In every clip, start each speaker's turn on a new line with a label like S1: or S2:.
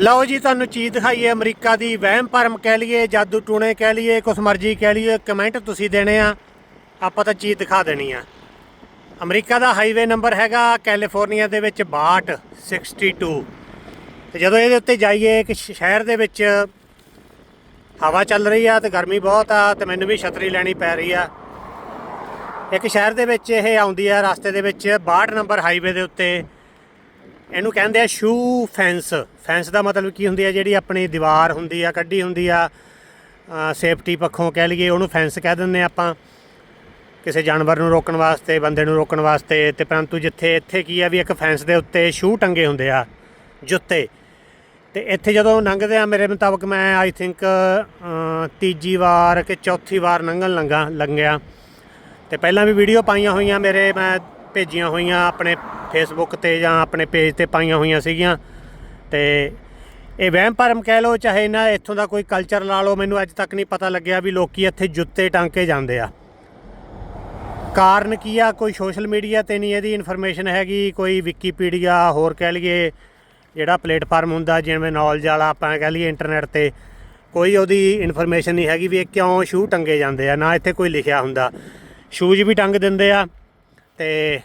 S1: ਲਓ ਜੀ, ਤੁਹਾਨੂੰ ਚੀਜ਼ ਦਿਖਾਈਏ, ਅਮਰੀਕਾ ਦੀ ਵਹਿਮ ਭਰਮ ਕਹਿ ਲਈਏ, ਜਾਦੂ ਟੂਣੇ ਕਹਿ ਲਈਏ, ਕੁਛ ਮਰਜ਼ੀ ਕਹਿ ਲਈਏ, ਕਮੈਂਟ ਤੁਸੀਂ ਦੇਣੇ ਆ, ਆਪਾਂ ਤਾਂ ਚੀਜ਼ ਦਿਖਾ ਦੇਣੀ ਆ। ਅਮਰੀਕਾ ਦਾ ਹਾਈਵੇ ਨੰਬਰ ਹੈਗਾ ਕੈਲੀਫੋਰਨੀਆ ਦੇ ਵਿੱਚ 62 62 ਤੇ ਜਦੋਂ ਇਹਦੇ ਉੱਤੇ ਜਾਈਏ, ਇੱਕ ਸ਼ਹਿਰ ਦੇ ਵਿੱਚ ਹਵਾ ਚੱਲ ਰਹੀ ਆ ਤੇ ਗਰਮੀ ਬਹੁਤ ਆ ਤੇ ਮੈਨੂੰ ਵੀ ਛਤਰੀ ਲੈਣੀ ਪੈ ਰਹੀ ਆ। ਇੱਕ ਸ਼ਹਿਰ ਦੇ ਵਿੱਚ ਇਹ ਆਉਂਦੀ ਆ, ਰਸਤੇ ਦੇ ਵਿੱਚ 62 ਨੰਬਰ ਹਾਈਵੇ ਦੇ ਉੱਤੇ। ਇਹਨੂੰ ਕਹਿੰਦੇ ਆ ਸ਼ੂ ਫੈਂਸ ਫੈਂਸ ਦਾ ਮਤਲਬ ਕੀ ਹੁੰਦੀ ਆ, ਜਿਹੜੀ ਆਪਣੀ ਦੀਵਾਰ ਹੁੰਦੀ ਆ, ਕੱਢੀ ਹੁੰਦੀ ਆ ਸੇਫਟੀ ਪੱਖੋਂ ਕਹਿ ਲਈਏ, ਉਹਨੂੰ ਫੈਂਸ ਕਹਿ ਦਿੰਦੇ ਆ ਆਪਾਂ। ਕਿਸੇ ਜਾਨਵਰ ਨੂੰ ਰੋਕਣ ਵਾਸਤੇ, ਬੰਦੇ ਨੂੰ ਰੋਕਣ ਵਾਸਤੇ, ਤੇ ਪਰੰਤੂ ਜਿੱਥੇ ਇੱਥੇ ਕੀ ਆ ਵੀ ਇੱਕ ਫੈਂਸ ਦੇ ਉੱਤੇ ਸ਼ੂ ਟੰਗੇ ਹੁੰਦੇ ਆ, ਜੁੱਤੇ। ਤੇ ਇੱਥੇ ਜਦੋਂ ਲੰਘਦੇ ਆ, ਮੇਰੇ ਮੁਤਾਬਕ ਮੈਂ ਆਈ ਥਿੰਕ ਤੀਜੀ ਵਾਰ ਕਿ ਚੌਥੀ ਵਾਰ ਲੰਘਣ ਲੰਗਾ, ਲੰਘਿਆ। ਤੇ ਪਹਿਲਾਂ ਵੀ ਵੀਡੀਓ ਪਾਈਆਂ ਹੋਈਆਂ ਮੇਰੇ, ਮੈਂ ਭੇਜੀਆਂ ਹੋਈਆਂ ਆਪਣੇ ਫੇਸਬੁੱਕ ਤੇ ਜਾਂ ਆਪਣੇ ਪੇਜ ਤੇ ਪਾਈਆਂ ਹੋਈਆਂ ਸੀਗੀਆਂ। ਤੇ ਇਹ ਵਹਿਮ ਭਰਮ ਕਹਿ ਲਓ, ਚਾਹੇ ਨਾ ਇੱਥੋਂ ਦਾ ਕੋਈ ਕਲਚਰ ਲਾ ਲਓ, ਮੈਨੂੰ ਅੱਜ ਤੱਕ ਨਹੀਂ ਪਤਾ ਲੱਗਿਆ ਵੀ ਲੋਕੀ ਇੱਥੇ ਜੁੱਤੇ ਟਾਂਕੇ ਜਾਂਦੇ ਆ। ਕਾਰਨ ਕੀ ਆ? ਕੋਈ ਸੋਸ਼ਲ ਮੀਡੀਆ ਤੇ ਨਹੀਂ ਇਹਦੀ ਇਨਫੋਰਮੇਸ਼ਨ ਹੈਗੀ, ਕੋਈ ਵਿਕੀਪੀਡੀਆ ਹੋਰ ਕਹਿ ਲਈਏ ਜਿਹੜਾ ਪਲੇਟਫਾਰਮ ਹੁੰਦਾ, ਜਿਵੇਂ ਨੌਲੇਜ ਵਾਲਾ ਆਪਾਂ ਕਹਿ ਲਈਏ ਇੰਟਰਨੈਟ ਤੇ, ਕੋਈ ਉਹਦੀ ਇਨਫੋਰਮੇਸ਼ਨ ਨਹੀਂ ਹੈਗੀ ਵੀ ਇਹ ਕਿਉਂ ਸ਼ੂ ਟੰਗੇ ਜਾਂਦੇ ਆ, ਨਾ ਇੱਥੇ ਕੋਈ ਲਿਖਿਆ ਹੁੰਦਾ। ਸ਼ੂਜ਼ ਵੀ ਟੰਗ ਦਿੰਦੇ ਆ। ਤੇ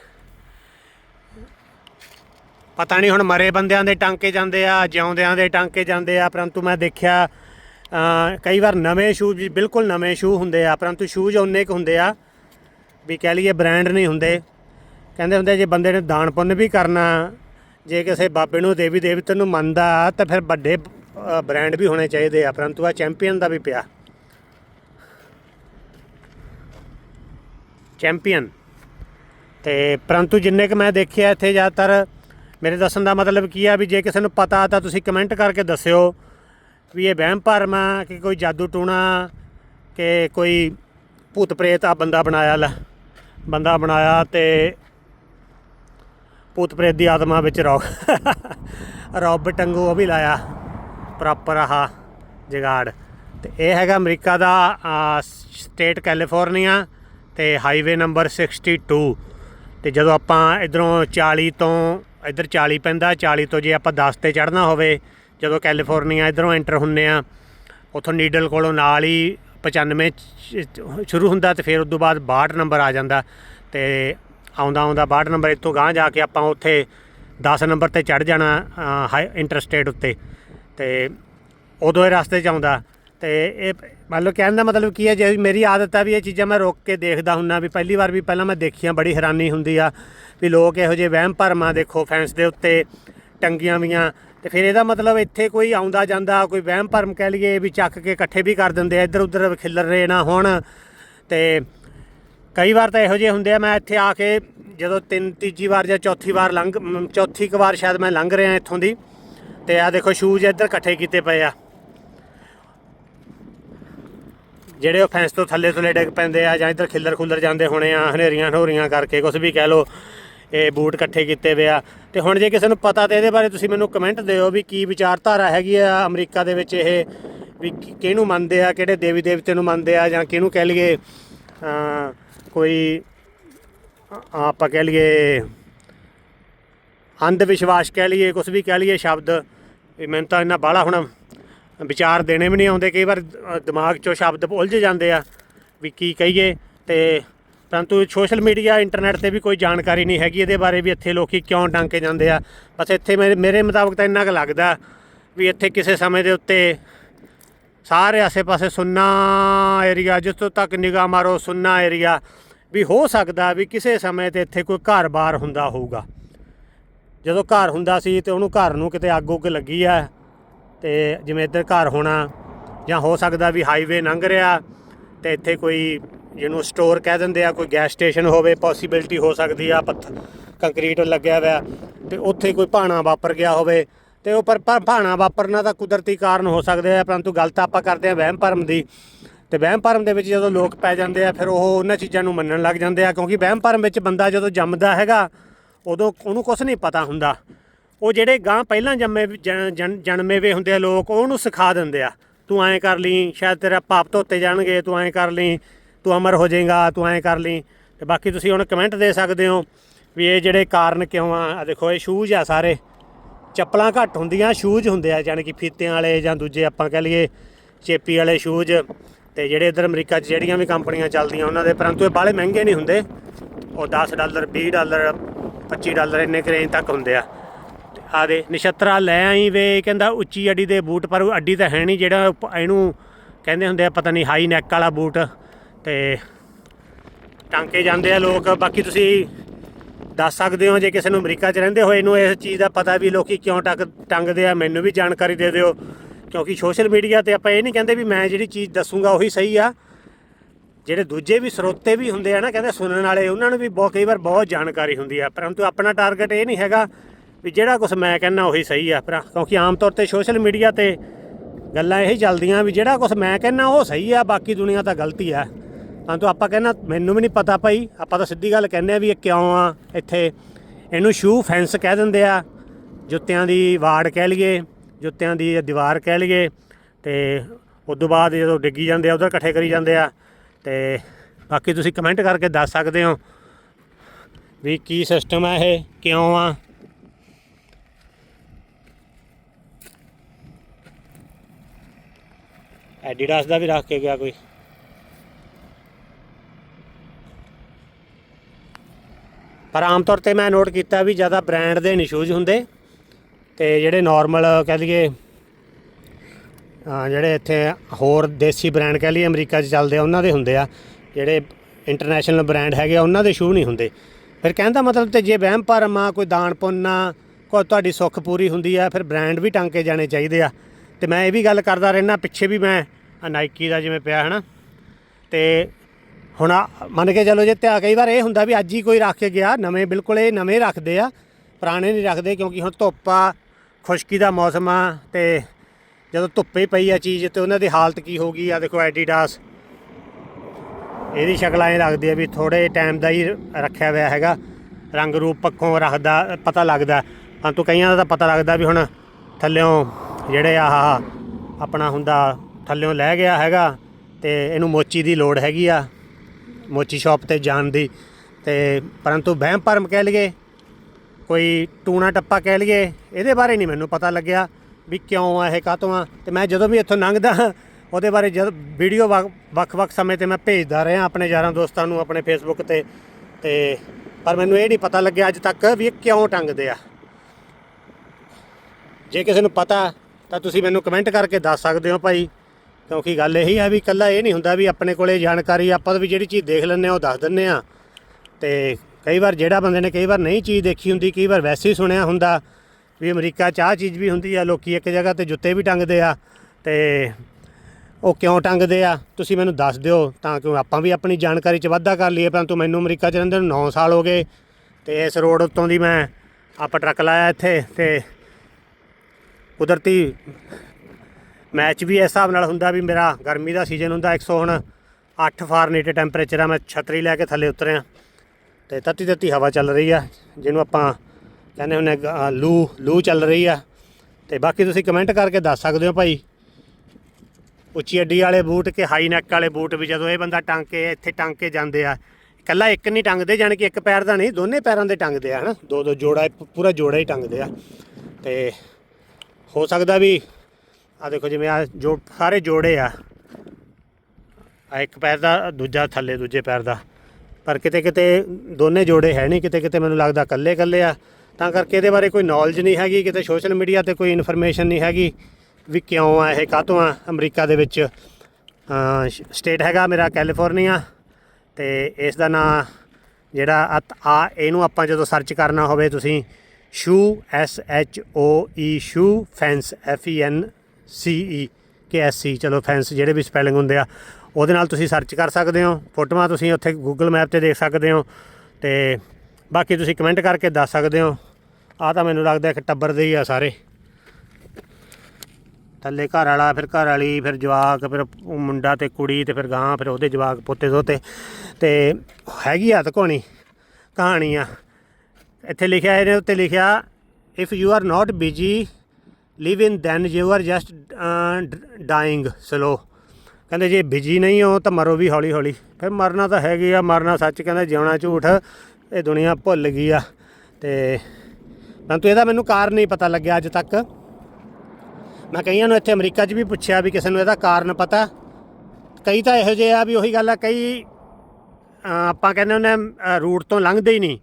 S1: ਪਤਾ ਨਹੀਂ ਹੁਣ ਮਰੇ ਬੰਦਿਆਂ ਦੇ ਟਾਂਕੇ ਜਾਂਦੇ ਆ ਜਿਉਂਦਿਆਂ ਦੇ ਟਾਂਕੇ ਜਾਂਦੇ ਆ ਪਰੰਤੂ ਮੈਂ ਦੇਖਿਆ ਕਈ ਵਾਰ ਨਵੇਂ ਸ਼ੂਜ਼ ਬਿਲਕੁਲ ਨਵੇਂ ਸ਼ੂ ਹੁੰਦੇ ਆ ਪਰੰਤੂ ਸ਼ੂਜ਼ ਉਹਨੇ ਕੁ ਹੁੰਦੇ ਆ ਵੀ ਕਹਿ ਲਈਏ ਬ੍ਰਾਂਡ ਨਹੀਂ ਹੁੰਦੇ। ਕਹਿੰਦੇ ਹੁੰਦੇ ਜੇ ਬੰਦੇ ਨੇ ਦਾਨ ਪੁੰਨ ਵੀ ਕਰਨਾ ਜੇ ਕਿਸੇ ਬਾਬੇ ਨੂੰ ਦੇਵੀ ਦੇਵਤੇ ਨੂੰ ਮੰਨਦਾ ਤਾਂ ਫਿਰ ਵੱਡੇ ਅ, ਬ੍ਰਾਂਡ ਵੀ ਹੋਣੇ ਚਾਹੀਦੇ ਆ ਪਰੰਤੂ ਆ ਚੈਂਪੀਅਨ ਦਾ ਵੀ ਪਿਆ। ਚੈਂਪੀਅਨ ਤੇ ਪਰੰਤੂ ਜਿੰਨੇ ਕ ਮੈਂ ਦੇਖਿਆ ਇੱਥੇ ਜ਼ਿਆਦਾਤਰ, ਮੇਰੇ ਦੱਸਣ ਦਾ ਮਤਲਬ ਕੀ ਆ ਵੀ ਜੇ ਕਿਸੇ ਨੂੰ ਪਤਾ ਤਾਂ ਤੁਸੀਂ ਕਮੈਂਟ ਕਰਕੇ ਦੱਸਿਓ ਵੀ ਇਹ ਵਹਿਮ ਭਰਮ ਆ ਕਿ ਕੋਈ ਜਾਦੂ ਟੂਣਾ ਕਿ ਕੋਈ ਭੂਤ ਪ੍ਰੇਤ ਆ ਬੰਦਾ ਬਣਾਇਆ ਲੈ, ਬੰਦਾ ਬਣਾਇਆ ਤੇ ਭੂਤ ਪ੍ਰੇਤ ਦੀ ਆਤਮਾ ਵਿੱਚ ਰੌ ਰੌਬ ਟੰਗੂ ਉਹ ਵੀ ਲਾਇਆ ਪ੍ਰੋਪਰ ਆਹ ਜਗਾੜ। ਤੇ ਇਹ ਹੈਗਾ ਅਮਰੀਕਾ ਦਾ ਸਟੇਟ ਕੈਲੀਫੋਰਨੀਆ ਤੇ ਹਾਈਵੇ ਨੰਬਰ 62 ਤੇ ਜਦੋਂ ਆਪਾਂ ਇਧਰੋਂ 40 ਤੋਂ, ਇਧਰ 40 ਪੈਂਦਾ 40 ਤੋਂ ਜੇ ਆਪਾਂ 10 ਤੇ ਚੜਨਾ ਹੋਵੇ, ਜਦੋਂ ਕੈਲੀਫੋਰਨੀਆ ਇਧਰੋਂ ਐਂਟਰ ਹੁੰਨੇ ਆ, ਉਥੋਂ ਨੀਡਲ ਕੋਲੋਂ ਨਾਲ ਹੀ 95 ਸ਼ੁਰੂ ਹੁੰਦਾ ਤੇ ਫਿਰ ਉਸ ਤੋਂ ਬਾਅਦ 62 ਨੰਬਰ ਆ ਜਾਂਦਾ ਤੇ ਆਉਂਦਾ ਆਉਂਦਾ 62 ਨੰਬਰ, ਇੱਥੋਂ ਗਾਂਹ ਜਾ ਕੇ ਆਪਾਂ ਉੱਥੇ 10 ਨੰਬਰ ਤੇ ਚੜ ਜਾਣਾ ਹਾਈ ਇੰਟਰਸਟੇਟ ਉੱਤੇ ਤੇ ਉਦੋਂ ਇਹ ਰਸਤੇ 'ਚ ਆਉਂਦਾ। ਤੇ ਇਹ ਮੰਨ ਲਓ ਕਹਿਣ ਦਾ ਮਤਲਬ ਕੀ ਹੈ, ਜੇ ਮੇਰੀ ਆਦਤ ਆ ਵੀ ਇਹ ਚੀਜ਼ਾਂ ਮੈਂ ਰੋਕ ਕੇ ਦੇਖਦਾ ਹੁੰਨਾ ਵੀ ਪਹਿਲੀ ਵਾਰ ਵੀ ਪਹਿਲਾਂ ਮੈਂ ਦੇਖੀਆਂ, ਬੜੀ ਹੈਰਾਨੀ ਹੁੰਦੀ ਆ ਵੀ ਲੋਕ ਇਹੋ ਜਿਹੇ ਵਹਿਮ ਭਰਮਾਂ ਦੇਖੋ ਫੈਂਸ ਦੇ ਉੱਤੇ ਟੰਗੀਆਂ ਵੀਆਂ, ਤੇ ਫਿਰ ਇਹਦਾ ਮਤਲਬ ਇੱਥੇ ਕੋਈ ਆਉਂਦਾ ਜਾਂਦਾ, ਕੋਈ ਵਹਿਮ ਭਰਮ ਕਹਿ ਲਈਏ ਵੀ ਚੱਕ ਕੇ ਇਕੱਠੇ ਵੀ ਕਰ ਦਿੰਦੇ ਆ ਇੱਧਰ ਉੱਧਰ ਖਿੱਲਰ ਰਹੇ ਨਾ ਹੁਣ। ਤੇ ਕਈ ਵਾਰ ਤਾਂ ਇਹੋ ਜਿਹੇ ਹੁੰਦੇ ਆ, ਮੈਂ ਇੱਥੇ ਆ ਕੇ ਜਦੋਂ ਤਿੰਨ, ਤੀਜੀ ਵਾਰ ਜਾਂ ਚੌਥੀ ਵਾਰ ਲੰਘ, ਚੌਥੀ ਕੁ ਵਾਰ ਸ਼ਾਇਦ ਮੈਂ ਲੰਘ ਰਿਹਾ ਇੱਥੋਂ ਦੀ, ਤੇ ਆ ਦੇਖੋ ਸ਼ੂਜ਼ ਇੱਧਰ ਇਕੱਠੇ ਕੀਤੇ ਪਏ ਆ। ਜਿਹੜੇ ਉਹ ਫੈਂਸ ਤੋਂ ਥੱਲੇ ਥੱਲੇ ਡਿੱਗ ਪੈਂਦੇ ਆ ਜਾਂ ਇੱਧਰ ਖਿੱਲਰ ਖੁੱਲਰ ਜਾਂਦੇ ਹੋਣੇ ਆ, ਹਨੇਰੀਆਂ ਹਨੋਰੀਆਂ ਕਰਕੇ ਕੁਝ ਵੀ ਕਹਿ ਲੋ ਇਹ ਬੂਟ ਇਕੱਠੇ ਕੀਤੇ ਵੇ ਆ। ਤੇ ਹੁਣ ਜੇ ਕਿਸੇ ਨੂੰ ਪਤਾ ਤੇ ਇਹਦੇ ਬਾਰੇ ਤੁਸੀਂ ਮੈਨੂੰ ਕਮੈਂਟ ਦਿਓ ਵੀ ਕੀ ਵਿਚਾਰਧਾਰਾ ਹੈਗੀ ਆ ਅਮਰੀਕਾ ਦੇ ਵਿੱਚ ਇਹ, ਵੀ ਕਿਹਨੂੰ ਮੰਨਦੇ ਆ, ਕਿਹੜੇ ਦੇਵੀ ਦੇਵਤੇ ਨੂੰ ਮੰਨਦੇ ਆ ਜਾਂ ਕਿਹਨੂੰ ਕਹਿ ਲਈਏ ਕੋਈ ਆਪਾਂ ਕਹਿ ਲਈਏ ਅੰਧ ਵਿਸ਼ਵਾਸ ਕਹਿ ਲਈਏ ਕੁਝ ਵੀ ਕਹਿ ਲਈਏ ਸ਼ਬਦ, ਵੀ ਮੈਨੂੰ ਤਾਂ ਇੰਨਾ ਬਾਹਲਾ ਹੁਣ ਵਿਚਾਰ ਦੇਣੇ ਵੀ ਨਹੀਂ ਆਉਂਦੇ। ਕਈ ਵਾਰ ਦਿਮਾਗ 'ਚੋਂ ਸ਼ਬਦ ਉਲਝ ਜਾਂਦੇ ਆ ਵੀ ਕੀ ਕਹੀਏ ਤੇ ਪਰੰਤੂ ਸੋਸ਼ਲ ਮੀਡੀਆ, ਇੰਟਰਨੈਟ ਤੇ ਵੀ ਕੋਈ ਜਾਣਕਾਰੀ ਨਹੀਂ ਹੈਗੀ ਇਹਦੇ ਬਾਰੇ ਵੀ ਇੱਥੇ ਲੋਕੀ ਕਿਉਂ ਟਾਂਕੇ ਜਾਂਦੇ ਆ। ਬਸ ਇੱਥੇ ਮੇਰੇ ਮੇਰੇ ਮੁਤਾਬਕ ਤਾਂ ਇੰਨਾ ਕੁ ਲੱਗਦਾ ਵੀ ਇੱਥੇ ਕਿਸੇ ਸਮੇਂ ਦੇ ਉੱਤੇ ਸਾਰੇ ਆਸੇ-ਪਾਸੇ ਸੁੰਨਾ ਏਰੀਆ, ਜਿੱਥੋਂ ਤੱਕ ਨਿਗਾਹ ਮਾਰੋ ਸੁੰਨਾ ਏਰੀਆ, ਵੀ ਹੋ ਸਕਦਾ ਵੀ ਕਿਸੇ ਸਮੇਂ ਤੇ ਇੱਥੇ ਕੋਈ ਘਰ-ਬਾਰ ਹੁੰਦਾ ਹੋਊਗਾ। ਜਦੋਂ ਘਰ ਹੁੰਦਾ ਸੀ ਤੇ ਉਹਨੂੰ ਘਰ ਨੂੰ ਕਿਤੇ ਅੱਗ ਉੱਗ ਲੱਗੀ ਆ ਤੇ ਜਿਵੇਂ ਇੱਧਰ ਘਰ ਹੋਣਾ ਜਾਂ ਹੋ ਸਕਦਾ ਵੀ ਹਾਈਵੇ ਲੰਘ ਰਿਹਾ ਤੇ ਇੱਥੇ ਕੋਈ ਜਿਹਨੂੰ ਸਟੋਰ ਕਹਿ ਦਿੰਦੇ ਆ, ਕੋਈ ਗੈਸ ਸਟੇਸ਼ਨ ਹੋਵੇ ਪੋਸੀਬਿਲਿਟੀ ਹੋ ਸਕਦੀ ਆ ਪੱਥਰ ਕੰਕਰੀਟ ਲੱਗਿਆ ਹੋਇਆ ਤੇ ਉੱਥੇ ਕੋਈ ਭਾਣਾ ਵਾਪਰ ਗਿਆ ਹੋਵੇ ਤੇ ਉਹ ਪਰ ਪਰ ਭਾਣਾ ਵਾਪਰਨਾ ਤਾਂ ਕੁਦਰਤੀ ਕਾਰਨ ਹੋ ਸਕਦੇ ਆ, ਪਰੰਤੂ ਗੱਲ ਤਾਂ ਆਪਾਂ ਕਰਦੇ ਆ ਵਹਿਮ ਭਰਮ ਦੀ ਤੇ ਵਹਿਮ ਭਰਮ ਦੇ ਵਿੱਚ ਜਦੋਂ ਲੋਕ ਪੈ ਜਾਂਦੇ ਆ, ਫਿਰ ਉਹ ਉਹਨਾਂ ਚੀਜ਼ਾਂ ਨੂੰ ਮੰਨਣ ਲੱਗ ਜਾਂਦੇ ਆ ਕਿਉਂਕਿ ਵਹਿਮ ਭਰਮ ਵਿੱਚ ਬੰਦਾ ਜਦੋਂ ਜੰਮਦਾ ਹੈਗਾ, ਉਦੋਂ ਉਹਨੂੰ ਕੁਝ ਨਹੀਂ ਪਤਾ ਹੁੰਦਾ। ਉਹ ਜਿਹੜੇ ਗਾਂ ਪਹਿਲਾਂ ਜੰਮੇ ਜਨ- ਜਨ- ਜਨਮੇ ਵੇ ਹੁੰਦੇ ਆ ਲੋਕ ਉਹਨੂੰ ਸਿਖਾ ਦਿੰਦੇ ਆ। ਤੂੰ ਐਂ ਕਰ ਲਈ ਸ਼ਾਇਦ ਤੇਰਾ ਪਾਪ ਧੋਤੇ ਜਾਣਗੇ, ਤੂੰ ਐਂ ਕਰ ਲਈ ਤੂੰ ਅਮਰ ਹੋ ਜਾਏਗਾ, ਤੂੰ ਐਂ ਕਰ ਲਈ ਤੇ ਬਾਕੀ ਤੁਸੀਂ ਹੁਣ ਕਮੈਂਟ ਦੇ ਸਕਦੇ ਹੋ ਵੀ ਇਹ ਜਿਹੜੇ ਕਾਰਨ ਕਿਉਂ ਆ। ਆਹ ਦੇਖੋ, ਇਹ ਸ਼ੂਜ਼ ਆ ਸਾਰੇ। ਚੱਪਲਾਂ ਘੱਟ ਹੁੰਦੀਆਂ ਸ਼ੂਜ਼ ਹੁੰਦੇ ਆ ਯਾਨੀ ਕਿ ਫੀਤਿਆਂ ਵਾਲੇ ਜਾਂ ਦੂਜੇ ਆਪਾਂ ਕਹ ਲਈਏ ਚੇਪੀ ਵਾਲੇ ਸ਼ੂਜ਼ ਤੇ ਜਿਹੜੇ ਇਧਰ ਅਮਰੀਕਾ 'ਚ ਜਿਹੜੀਆਂ ਵੀ ਕੰਪਨੀਆਂ ਚੱਲਦੀਆਂ ਉਹਨਾਂ ਦੇ, ਪਰੰਤੂ ਇਹ ਬਾਹਲੇ ਮਹਿੰਗੇ ਨਹੀਂ ਹੁੰਦੇ। ਉਹ 10 ਡਾਲਰ 20 ਡਾਲਰ 25 ਡਾਲਰ ਇੰਨੇ ਕੁ ਰੇਂਜ ਤੱਕ ਹੁੰਦੇ ਆ। ਆ ਦੇ ਨਛੱਤਰਾ ਲੈ ਆਈ ਵੇ, ਕਹਿੰਦਾ ਉੱਚੀ ਅੱਡੀ ਦੇ ਬੂਟ, ਪਰ ਉਹ ਅੱਡੀ ਤਾਂ ਹੈ ਨਹੀਂ ਜਿਹੜਾ ਇਹਨੂੰ ਕਹਿੰਦੇ ਹੁੰਦੇ ਆ, ਪਤਾ ਨਹੀਂ ਹਾਈ ਨੈਕ ਵਾਲਾ ਬੂਟ। ਤੇ ਟਾਂਕੇ ਜਾਂਦੇ ਆ ਲੋਕ। ਬਾਕੀ ਤੁਸੀਂ ਦੱਸ ਸਕਦੇ ਹੋ, ਜੇ ਕਿਸੇ ਨੂੰ ਅਮਰੀਕਾ 'ਚ ਰਹਿੰਦੇ ਹੋਏ ਨੂੰ ਇਸ ਚੀਜ਼ ਦਾ ਪਤਾ ਵੀ ਲੋਕੀ ਕਿਉਂ ਟੱਕ, ਟੰਗਦੇ ਆ, ਮੈਨੂੰ ਵੀ ਜਾਣਕਾਰੀ ਦੇ ਦਿਓ। ਕਿਉਂਕਿ ਸੋਸ਼ਲ ਮੀਡੀਆ ਤੇ ਆਪਾਂ ਇਹ ਨਹੀਂ ਕਹਿੰਦੇ ਵੀ ਮੈਂ ਜਿਹੜੀ ਚੀਜ਼ ਦੱਸੂਗਾ ਉਹੀ ਸਹੀ ਆ। ਜਿਹੜੇ ਦੂਜੇ ਵੀ ਸਰੋਤੇ ਵੀ ਹੁੰਦੇ ਆ ਨਾ, ਕਹਿੰਦੇ ਸੁਣਨ ਵਾਲੇ, ਉਹਨਾਂ ਨੂੰ ਵੀ ਬਹੁਤ ਕਈ ਵਾਰ ਬਹੁਤ ਜਾਣਕਾਰੀ ਹੁੰਦੀ ਆ। ਪਰੰਤੂ ਆਪਣਾ ਟਾਰਗੇਟ ਇਹ ਨਹੀਂ ਹੈਗਾ ਵੀ ਜਿਹੜਾ ਕੁਝ ਮੈਂ ਕਹਿੰਦਾ ਉਹੀ ਸਹੀ ਆ ਭਰਾ, ਕਿਉਂਕਿ ਆਮ ਤੌਰ ਤੇ ਸੋਸ਼ਲ ਮੀਡੀਆ ਤੇ ਗੱਲਾਂ ਇਹੀ ਚੱਲਦੀਆਂ ਵੀ ਜਿਹੜਾ ਕੁਝ ਮੈਂ ਕਹਿੰਦਾ ਉਹ ਸਹੀ ਆ, ਬਾਕੀ ਦੁਨੀਆ ਤਾਂ ਗਲਤੀ ਆ। ਪਰੰਤੂ ਆਪਾਂ ਕਹਿੰਦਾ ਮੈਨੂੰ ਵੀ ਨਹੀਂ ਪਤਾ ਭਾਈ, ਆਪਾਂ ਤਾਂ ਸਿੱਧੀ ਗੱਲ ਕਹਿੰਦੇ ਆ ਵੀ ਇਹ ਕਿਉਂ ਆ, ਇੱਥੇ ਇਹਨੂੰ ਸ਼ੂ ਫੈਂਸ ਕਹਿ ਦਿੰਦੇ ਆ, ਜੁੱਤਿਆਂ ਦੀ ਵਾੜ ਕਹਿ ਲਈਏ, ਜੁੱਤਿਆਂ ਦੀ ਦੀਵਾਰ ਕਹਿ ਲਈਏ, ਤੇ ਉਸ ਤੋਂ ਬਾਅਦ ਜਦੋਂ ਡਿੱਗੀ ਜਾਂਦੇ ਆ, ਉਧਰ ਇਕੱਠੇ ਕਰੀ ਜਾਂਦੇ ਆ, ਤੇ ਬਾਕੀ ਤੁਸੀਂ ਕਮੈਂਟ ਕਰਕੇ ਦੱਸ ਸਕਦੇ ਹੋ ਵੀ ਕੀ ਸਿਸਟਮ ਆ ਇਹ, ਕਿਉਂ ਆ ਐਡੀਡਾਸ ਦਾ ਵੀ ਰੱਖ ਕੇ ਗਿਆ ਕੋਈ। ਪਰ ਆਮ ਤੌਰ ਤੇ ਮੈਂ ਨੋਟ ਕੀਤਾ ਵੀ ਜ਼ਿਆਦਾ ਬ੍ਰਾਂਡ ਦੇ ਨਹੀਂ ਸ਼ੂਜ਼ ਹੁੰਦੇ। ਤੇ ਜਿਹੜੇ ਨਾਰਮਲ ਕਹਿ ਲਈਏ ਜਿਹੜੇ ਇੱਥੇ ਹੋਰ ਦੇਸੀ ਬ੍ਰਾਂਡ ਕਹਿ ਲਈਏ ਅਮਰੀਕਾ 'ਚ ਚੱਲਦੇ ਆ, ਉਹਨਾਂ ਦੇ ਹੁੰਦੇ ਆ। ਜਿਹੜੇ ਇੰਟਰਨੈਸ਼ਨਲ ਬ੍ਰਾਂਡ ਹੈਗੇ ਆ, ਉਹਨਾਂ ਦੇ ਸ਼ੂ ਨਹੀਂ ਹੁੰਦੇ। ਫਿਰ ਕਹਿਣ ਦਾ ਮਤਲਬ ਤੇ ਜੇ ਵਹਿਮ ਭਰਮ ਆ, ਕੋਈ ਦਾਨ ਪੁੰਨ ਆ, ਕੋਈ ਤੁਹਾਡੀ ਸੁੱਖ ਪੂਰੀ ਹੁੰਦੀ ਆ, ਫਿਰ ਬ੍ਰਾਂਡ ਵੀ ਟੰਗ ਕੇ ਜਾਣੇ ਚਾਹੀਦੇ ਆ। ਤੇ ਮੈਂ ਇਹ ਵੀ ਗੱਲ ਕਰਦਾ ਰਹਿਣਾ ਪਿੱਛੇ ਵੀ ਮੈਂ ਨਾਈਕੀ ਦਾ ਜਿਵੇਂ ਪਿਆ ਹਨਾ, ਤੇ ਹੁਣ ਮੰਨ ਕੇ ਚੱਲੋ ਜੇ ਧਿਆ ਕਈ ਵਾਰ ਇਹ ਹੁੰਦਾ ਵੀ ਅੱਜ ਹੀ ਕੋਈ ਰੱਖ ਕੇ ਗਿਆ, ਨਵੇਂ ਬਿਲਕੁਲ ਇਹ ਨਵੇਂ ਰੱਖਦੇ ਆ, ਪੁਰਾਣੇ ਨਹੀਂ ਰੱਖਦੇ ਕਿਉਂਕਿ ਹੁਣ ਧੁੱਪ ਆ, ਖੁਸ਼ਕੀ ਦਾ ਮੌਸਮ ਆ, ਤੇ ਜਦੋਂ ਧੁੱਪੇ ਪਈ ਆ ਚੀਜ਼ ਤੇ ਉਹਨਾਂ ਦੀ ਹਾਲਤ ਕੀ ਹੋ ਗਈ ਆ, ਦੇਖੋ ਐਡੀਡਾਸ ਇਹਦੀ ਸ਼ਕਲ ਐਂ ਲੱਗਦੀ ਆ ਵੀ ਥੋੜੇ ਟਾਈਮ ਦਾ ਹੀ ਰੱਖਿਆ ਹੋਇਆ ਹੈਗਾ ਰੰਗ ਰੂਪ ਪੱਖੋਂ ਰੱਖਦਾ, ਪਤਾ ਲੱਗਦਾ ਪਰੰਤੂ ਕਈਆਂ ਦਾ ਤਾਂ ਪਤਾ ਲੱਗਦਾ ਵੀ ਹੁਣ ਥੱਲਿਓਂ ਜਿਹੜੇ ਆਹ ਆਪਣਾ ਹੁੰਦਾ ਥੱਲਿਓਂ ਲੈ ਗਿਆ ਹੈਗਾ ਤੇ ਇਹਨੂੰ ਮੋਚੀ ਦੀ ਲੋੜ ਹੈਗੀ ਆ, ਮੋਚੀ ਸ਼ਾਪ ਤੇ ਜਾਣ ਦੀ। ਤੇ ਪਰੰਤੂ ਵਹਿਮ ਭਰਮ ਕਹਿ ਲਈਏ, ਕੋਈ ਟੂਣਾ ਟੱਪਾ ਕਹਿ ਲਈਏ, ਇਹਦੇ ਬਾਰੇ ਨਹੀਂ ਮੈਨੂੰ ਪਤਾ ਲੱਗਿਆ ਵੀ ਕਿਉਂ ਆ ਇਹ, ਕਾਹਤੋਂ ਆ। ਤੇ ਮੈਂ ਜਦੋਂ ਵੀ ਇੱਥੋਂ ਲੰਘਦਾ ਉਹਦੇ ਬਾਰੇ ਜਦ ਵੀਡੀਓ ਵੱਖ-ਵੱਖ ਸਮੇਂ ਤੇ ਮੈਂ ਭੇਜਦਾ ਰਿਹਾ ਆਪਣੇ ਯਾਰਾਂ ਦੋਸਤਾਂ ਨੂੰ ਆਪਣੇ ਫੇਸਬੁੱਕ ਤੇ ਤੇ ਪਰ ਮੈਨੂੰ ਇਹ ਨਹੀਂ ਪਤਾ ਲੱਗਿਆ ਅੱਜ ਤੱਕ ਵੀ ਇਹ ਕਿਉਂ ਟੰਗਦੇ ਆ। ਜੇ ਕਿਸੇ ਨੂੰ ਪਤਾ ਤਾਂ ਤੁਸੀਂ ਮੈਨੂੰ ਕਮੈਂਟ ਕਰਕੇ ਦੱਸ ਸਕਦੇ ਹੋ ਭਾਈ, ਕਿਉਂਕਿ ਗੱਲ ਇਹੀ ਆ ਵੀ ਇਕੱਲਾ ਇਹ ਨਹੀਂ ਹੁੰਦਾ ਵੀ ਆਪਣੇ ਕੋਲੇ ਜਾਣਕਾਰੀ ਆਪਾਂ ਤਾਂ ਵੀ ਜਿਹੜੀ ਚੀਜ਼ ਦੇਖ ਲੈਂਦੇ ਆ ਉਹ ਦੱਸ ਦਿੰਨੇ ਆ ਤੇ ਕਈ ਵਾਰ ਜਿਹੜਾ ਬੰਦੇ ਨੇ ਕਈ ਵਾਰ ਨਹੀਂ ਚੀਜ਼ ਦੇਖੀ ਹੁੰਦੀ, ਕਈ ਵਾਰ ਵੈਸੇ ਹੀ ਸੁਣਿਆ ਹੁੰਦਾ ਵੀ ਅਮਰੀਕਾ 'ਚ ਆਹ ਚੀਜ਼ ਵੀ ਹੁੰਦੀ ਆ, ਲੋਕੀ ਇੱਕ ਜਗ੍ਹਾ ਤੇ ਜੁੱਤੇ ਵੀ ਟੰਗਦੇ ਆ, ਤੇ ਉਹ ਕਿਉਂ ਟੰਗਦੇ ਆ, ਤੁਸੀਂ ਮੈਨੂੰ ਦੱਸ ਦਿਓ, ਤਾਂ ਕਿ ਆਪਾਂ ਵੀ ਆਪਣੀ ਜਾਣਕਾਰੀ 'ਚ ਵਾਧਾ ਕਰ ਲਈਏ, ਪਰੰਤੂ ਮੈਨੂੰ ਅਮਰੀਕਾ 'ਚ ਰਹਿੰਦੇ ਨੂੰ 9 ਸਾਲ ਹੋ ਗਏ, ਤੇ ਇਸ ਰੋਡ ਉੱਤੋਂ ਦੀ ਮੈਂ ਆਪਾਂ ਟਰੱਕ ਲਾਇਆ ਇੱਥੇ, ਤੇ ਕੁਦਰਤੀ ਮੈਚ ਵੀ ਇਸ ਹਿਸਾਬ ਨਾਲ ਹੁੰਦਾ ਵੀ ਮੇਰਾ ਗਰਮੀ ਦਾ ਸੀਜ਼ਨ ਹੁੰਦਾ 100 ਹੁਣ 8 ਫਾਰਨਹੀਟ ਟੈਂਪਰੇਚਰ ਆ ਮੈਂ ਛਤਰੀ ਲੈ ਕੇ ਥੱਲੇ ਉਤਰਿਆ। ਤੇ ਤੱਤੀ ਤੱਤੀ ਹਵਾ ਚੱਲ ਰਹੀ ਆ ਜਿਹਨੂੰ ਆਪਾਂ ਕਹਿੰਦੇ ਹੁੰਦੇ ਆ, ਲੂ ਲੂ ਚੱਲ ਰਹੀ ਆ। ਤੇ ਬਾਕੀ ਤੁਸੀਂ ਕਮੈਂਟ ਕਰਕੇ ਦੱਸ ਸਕਦੇ ਹੋ ਭਾਈ ਉੱਚੀ ਅੱਡੀ ਵਾਲੇ ਬੂਟ ਕਿ ਹਾਈ ਨੈਕ ਵਾਲੇ ਬੂਟ ਵੀ ਜਦੋਂ ਇਹ ਬੰਦਾ ਟੰਗ ਕੇ ਇੱਥੇ ਟੰਗ ਕੇ ਜਾਂਦੇ ਆ ਇਕੱਲਾ ਇੱਕ ਨਹੀਂ ਟੰਗਦੇ ਜਾਣੀ ਕਿ ਇੱਕ ਪੈਰ ਦਾ ਨਹੀਂ ਦੋਨੇ ਪੈਰਾਂ ਦੇ ਟੰਗਦੇ ਆ ਹਨਾ? ਦੋ ਦੋ ਜੋੜਾ ਪੂਰਾ ਜੋੜਾ ਹੀ ਟੰਗਦੇ ਆ। ਤੇ ਹੋ ਸਕਦਾ ਵੀ ਆ ਦੇਖੋ ਜਿਵੇਂ ਆ ਜੋ ਸਾਰੇ ਜੋੜੇ ਆ। ਆ ਇੱਕ ਪੈਰ ਦਾ, ਦੂਜਾ ਥੱਲੇ, ਦੂਜੇ ਪੈਰ ਦਾ। ਪਰ ਕਿਤੇ ਕਿਤੇ ਦੋਨੇ ਜੋੜੇ ਹੈ ਨਹੀਂ, ਕਿਤੇ ਕਿਤੇ ਮੈਨੂੰ ਲੱਗਦਾ ਇਕੱਲੇ ਇਕੱਲੇ ਆ। ਤਾਂ ਕਰਕੇ ਇਹਦੇ ਬਾਰੇ ਕੋਈ ਨੌਲੇਜ ਨਹੀਂ ਹੈਗੀ, ਕਿਤੇ ਸੋਸ਼ਲ ਮੀਡੀਆ ਤੇ ਕੋਈ ਇਨਫੋਰਮੇਸ਼ਨ ਨਹੀਂ ਹੈਗੀ ਵੀ ਕਿਉਂ ਆ, ਇਹ ਕਾਹਤੋਂ ਆ, ਅਮਰੀਕਾ ਦੇ ਵਿੱਚ। ਸਟੇਟ ਹੈਗਾ ਮੇਰਾ ਕੈਲੀਫੋਰਨੀਆ ਤੇ ਇਸ ਦਾ ਨਾਂ ਜਿਹੜਾ ਆ- ਆ, ਇਹਨੂੰ ਆਪਾਂ ਜਦੋਂ ਸਰਚ ਕਰਨਾ ਹੋਵੇ ਤੁਸੀਂ shoe, S, H, O, E, shoe, fence, F, E, N, C, E, K, S C ਚਲੋ ਫੈਂਸ ਜਿਹੜੇ ਵੀ ਸਪੈਲਿੰਗ ਹੁੰਦੇ ਆ, ਉਹਦੇ ਨਾਲ ਤੁਸੀਂ ਸਰਚ ਕਰ ਸਕਦੇ ਹੋ। ਫੋਟੋਆਂ ਤੁਸੀਂ ਉੱਥੇ ਗੂਗਲ ਮੈਪ ਤੇ ਦੇਖ ਸਕਦੇ ਹੋ ਤੇ ਬਾਕੀ ਤੁਸੀਂ ਕਮੈਂਟ ਕਰਕੇ ਦੱਸ ਸਕਦੇ ਹੋ। ਆ ਤਾਂ ਮੈਨੂੰ ਲੱਗਦਾ ਇੱਕ ਟੱਬਰ ਦੇ ਹੀ ਆ ਸਾਰੇ। ਥੱਲੇ ਘਰ ਵਾਲਾ, ਫਿਰ ਘਰ ਵਾਲੀ, ਫਿਰ ਜਵਾਕ, ਫਿਰ ਮੁੰਡਾ ਤੇ ਕੁੜੀ ਤੇ ਫਿਰ ਗਾਂ, ਫਿਰ ਉਹਦੇ ਜਵਾਕ ਪੋਤੇ ਸੋਤੇ ਤੇ ਹੈਗੀ ਆ ਤਾਂ ਕਹਾਣੀ ਕਹਾਣੀ ਆ। ਇੱਥੇ ਲਿਖਿਆ ਇਹਦੇ ਉੱਤੇ ਲਿਖਿਆ if you are not busy living then you are just dying slow ਕਹਿੰਦੇ ਜੇ ਬਿਜ਼ੀ ਨਹੀਂ ਹੋ ਤਾਂ ਮਰੋ ਵੀ ਹੌਲੀ ਹੌਲੀ। ਫਿਰ ਮਰਨਾ ਤਾਂ ਹੈਗੀ ਆ, ਮਰਨਾ ਸੱਚ ਕਹਿੰਦਾ ਜਿਉਣਾ ਝੂਠ, ਇਹ ਦੁਨੀਆ ਭੁੱਲ ਗਈ ਆ। ਤੇ ਪਰੰਤੂ ਇਹਦਾ ਮੈਨੂੰ ਕਾਰਨ ਨਹੀਂ ਪਤਾ ਲੱਗਿਆ ਅੱਜ ਤੱਕ। ਮੈਂ ਕਈਆਂ ਨੂੰ ਇੱਥੇ ਅਮਰੀਕਾ 'ਚ ਵੀ ਪੁੱਛਿਆ ਵੀ ਕਿਸੇ ਨੂੰ ਇਹਦਾ ਕਾਰਨ ਪਤਾ। ਕਈ ਤਾਂ ਇਹੋ ਜਿਹੇ ਆ ਵੀ ਉਹੀ ਗੱਲ ਆ, ਕਈ ਆਪਾਂ ਕਹਿੰਦੇ ਹੁੰਦੇ ਰੂਟ ਤੋਂ ਲੰਘਦੇ ਹੀ ਨਹੀਂ।